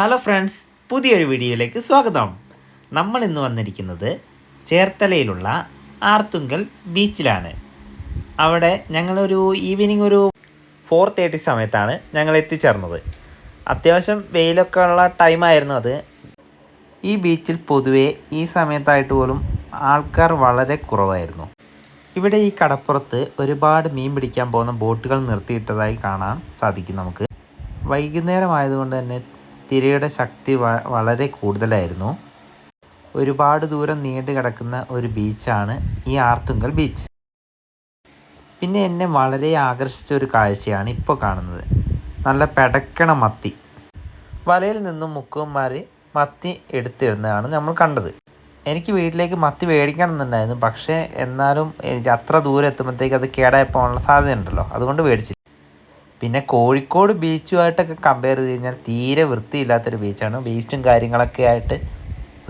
Hello friends പുതിയൊരു വീഡിയോയിലേക്ക് സ്വാഗതം. നമ്മൾ ഇന്ന് വന്നിരിക്കുന്നത് ചേർത്തലയിലുള്ള ആർത്തുങ്കൽ ബീച്ചിലാണ്. അവിടെ ഞങ്ങളൊരു ഈവനിങ് ഒരു ഫോർ തേർട്ടി സമയത്താണ് ഞങ്ങൾ എത്തിച്ചേർന്നത്. അത്യാവശ്യം വെയിലൊക്കെ ഉള്ള ടൈമായിരുന്നു അത്. ഈ ബീച്ചിൽ പൊതുവേ ഈ സമയത്തായിട്ട് പോലും ആൾക്കാർ വളരെ കുറവായിരുന്നു. ഇവിടെ ഈ കടപ്പുറത്ത് ഒരുപാട് മീൻ പിടിക്കാൻ പോകുന്ന ബോട്ടുകൾ നിർത്തിയിട്ടതായി കാണാൻ സാധിക്കും നമുക്ക്. വൈകുന്നേരം ആയതുകൊണ്ട് തന്നെ തിരയുടെ ശക്തി വ- വളരെ കൂടുതലായിരുന്നു. ഒരുപാട് ദൂരം നീണ്ടു കിടക്കുന്ന ഒരു ബീച്ചാണ് ഈ ആർത്തുങ്കൽ ബീച്ച്. പിന്നെ എന്നെ വളരെ ആകർഷിച്ച ഒരു കാഴ്ചയാണ് ഇപ്പോൾ കാണുന്നത്. നല്ല പെടക്കണ മത്തി. വലയിൽ നിന്നും മുക്കുവന്മാർ മത്തി എടുത്തിരുന്നതാണ് നമ്മൾ കണ്ടത്. എനിക്ക് വീട്ടിലേക്ക് മത്തി മേടിക്കണം എന്നുണ്ടായിരുന്നു പക്ഷേ എന്നാലും എനിക്ക് അത്ര ദൂരം എത്തുമ്പോഴത്തേക്ക് അത് കേടായി പോകാനുള്ള സാധ്യത ഉണ്ടല്ലോ അതുകൊണ്ട് മേടിച്ചില്ല. പിന്നെ കോഴിക്കോട് ബീച്ചുമായിട്ടൊക്കെ കമ്പയർ ചെയ്ത് കഴിഞ്ഞാൽ തീരെ വൃത്തിയില്ലാത്തൊരു ബീച്ചാണ്. വേസ്റ്റും കാര്യങ്ങളൊക്കെ ആയിട്ട്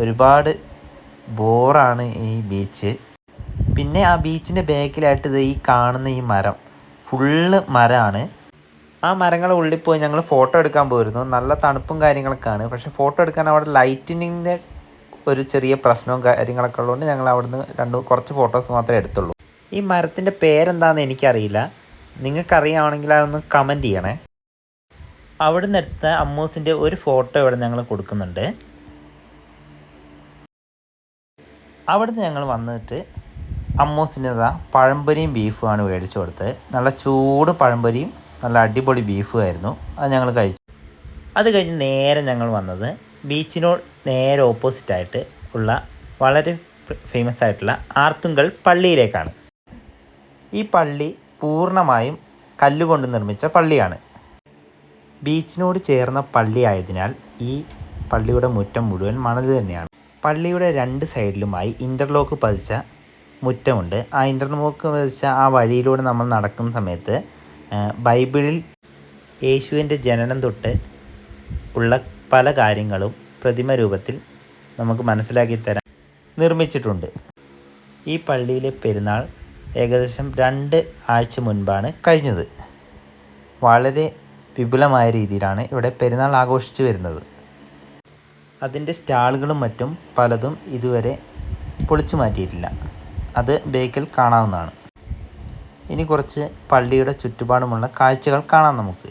ഒരുപാട് ബോറാണ് ഈ ബീച്ച്. പിന്നെ ആ ബീച്ചിന്റെ ബാക്കിലായിട്ട് ഈ കാണുന്ന ഈ മരം. ഫുള്ള് മരമാണ്. ആ മരങ്ങളുടെ ഉള്ളിൽ പോയി ഞങ്ങൾ ഫോട്ടോ എടുക്കാൻ പോയിരുന്നു. നല്ല തണുപ്പും കാര്യങ്ങളൊക്കെയാണ്. പക്ഷേ ഫോട്ടോ എടുക്കാൻ അവിടെ ലൈറ്റിനിങ്ങിന്റെ ഒരു ചെറിയ പ്രശ്നവും കാര്യങ്ങളൊക്കെ ഉള്ളതുകൊണ്ട് ഞങ്ങൾ അവിടുന്ന് രണ്ട് കുറച്ച് ഫോട്ടോസ് മാത്രമേ എടുത്തുള്ളൂ. ഈ മരത്തിന്റെ പേരെന്താണെന്ന് എനിക്കറിയില്ല. നിങ്ങൾക്കറിയാണെങ്കിൽ അതൊന്ന് കമന്റ് ചെയ്യണേ. അവിടുന്ന് എടുത്ത അമ്മൂസിന്റെ ഒരു ഫോട്ടോ ഇവിടെ ഞങ്ങൾ കൊടുക്കുന്നുണ്ട്. അവിടുന്ന് ഞങ്ങൾ വന്നിട്ട് അമ്മൂസിന്റെതാ പഴംപൊരിയും ബീഫുമാണ് മേടിച്ചു കൊടുത്തത് നല്ല ചൂട് പഴംപൊരിയും നല്ല അടിപൊളി ബീഫും ആയിരുന്നു. അത് ഞങ്ങൾ കഴിച്ചു. അത് കഴിഞ്ഞ് നേരെ ഞങ്ങൾ വന്നത് ബീച്ചിനോട് നേരെ ഓപ്പോസിറ്റായിട്ട് ഉള്ള വളരെ ഫേമസ് ആയിട്ടുള്ള ആർത്തുങ്കൽ പള്ളിയിലേക്കാണ്. ഈ പള്ളി പൂർണമായും കല്ലുകൊണ്ട് നിർമ്മിച്ച പള്ളിയാണ്. ബീച്ചിനോട് ചേർന്ന പള്ളി ആയതിനാൽ ഈ പള്ളിയുടെ മുറ്റം മുഴുവൻ മണൽ തന്നെയാണ്. പള്ളിയുടെ രണ്ട് സൈഡിലുമായി ഇന്റർലോക്ക് പതിച്ച മുറ്റമുണ്ട്. ആ ഇന്റർലോക്ക് പതിച്ച ആ വഴിയിലൂടെ നമ്മൾ നടക്കുന്ന സമയത്ത് ബൈബിളിൽ യേശുവിന്റെ ജനനം തൊട്ട് ഉള്ള പല കാര്യങ്ങളും പ്രതിമ രൂപത്തിൽ നമുക്ക് മനസ്സിലാക്കി തരാൻ നിർമ്മിച്ചിട്ടുണ്ട്. ഈ പള്ളിയിലെ പെരുന്നാൾ ഏകദേശം രണ്ട് ആഴ്ച മുൻപാണ് കഴിഞ്ഞത്. വളരെ വിപുലമായ രീതിയിലാണ് ഇവിടെ പെരുന്നാൾ ആഘോഷിച്ചു വരുന്നത്. അതിന്റെ സ്റ്റാളുകളും മറ്റും പലതും ഇതുവരെ പൊളിച്ചു മാറ്റിയിട്ടില്ല. അത് ബേക്കിൽ കാണാവുന്നതാണ്. ഇനി കുറച്ച് പള്ളിയുടെ ചുറ്റുപാടുമുള്ള കാഴ്ചകൾ കാണാം നമുക്ക്.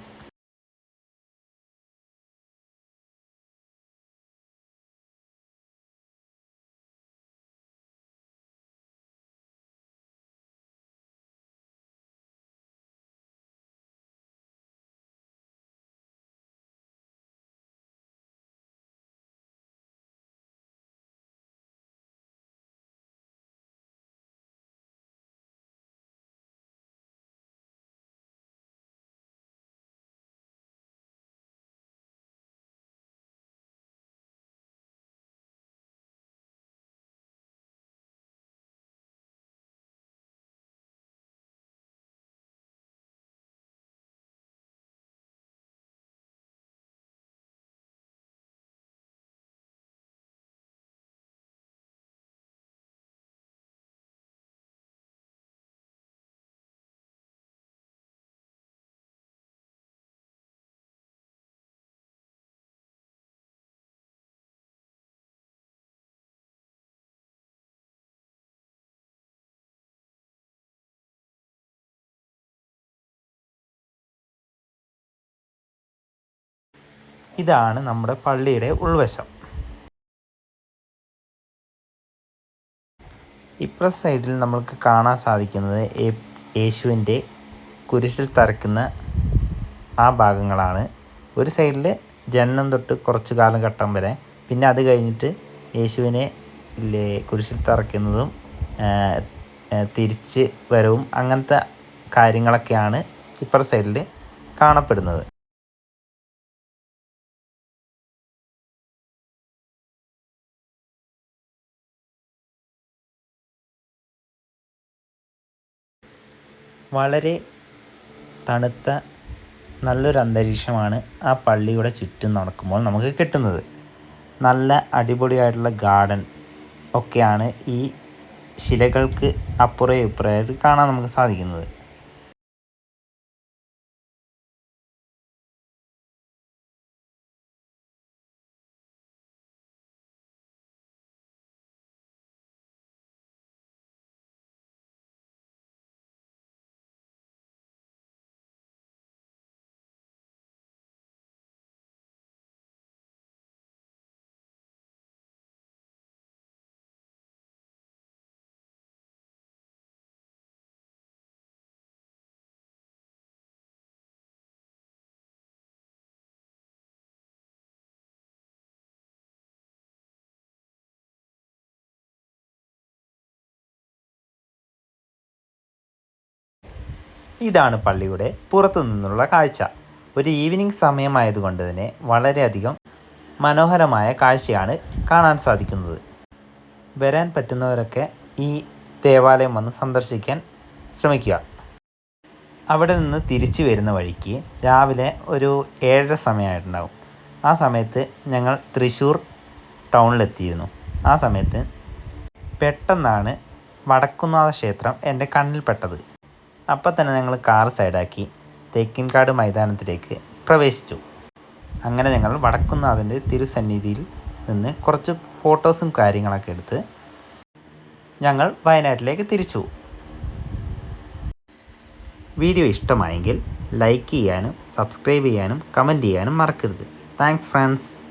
ഇതാണ് നമ്മുടെ പള്ളിയുടെ ഉൾവശം. ഇപ്പുറ സൈഡിൽ നമ്മൾക്ക് കാണാൻ സാധിക്കുന്നത് യേശുവിന്റെ കുരിശിൽ തറക്കുന്ന ആ ഭാഗങ്ങളാണ്. ഒരു സൈഡിൽ ജനനം തൊട്ട് കുറച്ചു കാലം ഘട്ടം വരെ. പിന്നെ അത് കഴിഞ്ഞിട്ട് യേശുവിനെ കുരിശിൽ തറയ്ക്കുന്നതും തിരിച്ച് വരവും അങ്ങനത്തെ കാര്യങ്ങളൊക്കെയാണ് ഇപ്പുറ സൈഡിൽ കാണപ്പെടുന്നത്. വളരെ തണുത്ത നല്ലൊരു അന്തരീക്ഷമാണ് ആ പള്ളിയുടെ ചുറ്റും നടക്കുമ്പോൾ നമുക്ക് കിട്ടുന്നത്. നല്ല അടിപൊളിയായിട്ടുള്ള ഗാർഡൻ ഒക്കെയാണ് ഈ ശിലകൾക്ക് അപ്പുറേ ഇപ്പുറമായിട്ട് കാണാൻ നമുക്ക് സാധിക്കുന്നത്. ഇതാണ് പള്ളിയുടെ പുറത്തു നിന്നുള്ള കാഴ്ച. ഒരു ഈവനിങ് സമയമായതുകൊണ്ട് തന്നെ വളരെയധികം മനോഹരമായ കാഴ്ചയാണ് കാണാൻ സാധിക്കുന്നത്. വരാൻ പറ്റുന്നവരൊക്കെ ഈ ദേവാലയം വന്ന് സന്ദർശിക്കാൻ ശ്രമിക്കുക. അവിടെ നിന്ന് തിരിച്ചു വരുന്ന വഴിക്ക് രാവിലെ ഒരു ഏഴര സമയമായിട്ടുണ്ടാകും ആ സമയത്ത് ഞങ്ങൾ തൃശ്ശൂർ ടൗണിലെത്തിയിരുന്നു. ആ സമയത്ത് പെട്ടെന്നാണ് വടക്കുന്നാഥ ക്ഷേത്രം എന്റെ കണ്ണിൽപ്പെട്ടത് അപ്പം തന്നെ ഞങ്ങൾ കാർ സൈഡാക്കി തേക്കിൻകാട് മൈതാനത്തിലേക്ക് പ്രവേശിച്ചു. അങ്ങനെ ഞങ്ങൾ വടക്കുന്നാഥന്റെ തിരുസന്നിധിയിൽ നിന്ന് കുറച്ച് ഫോട്ടോസും കാര്യങ്ങളൊക്കെ എടുത്ത് ഞങ്ങൾ വയനാട്ടിലേക്ക് തിരിച്ചു. വീഡിയോ ഇഷ്ടമായെങ്കിൽ ലൈക്ക് ചെയ്യാനും സബ്സ്ക്രൈബ് ചെയ്യാനും കമന്റ് ചെയ്യാനും മറക്കരുത്. Thanks friends.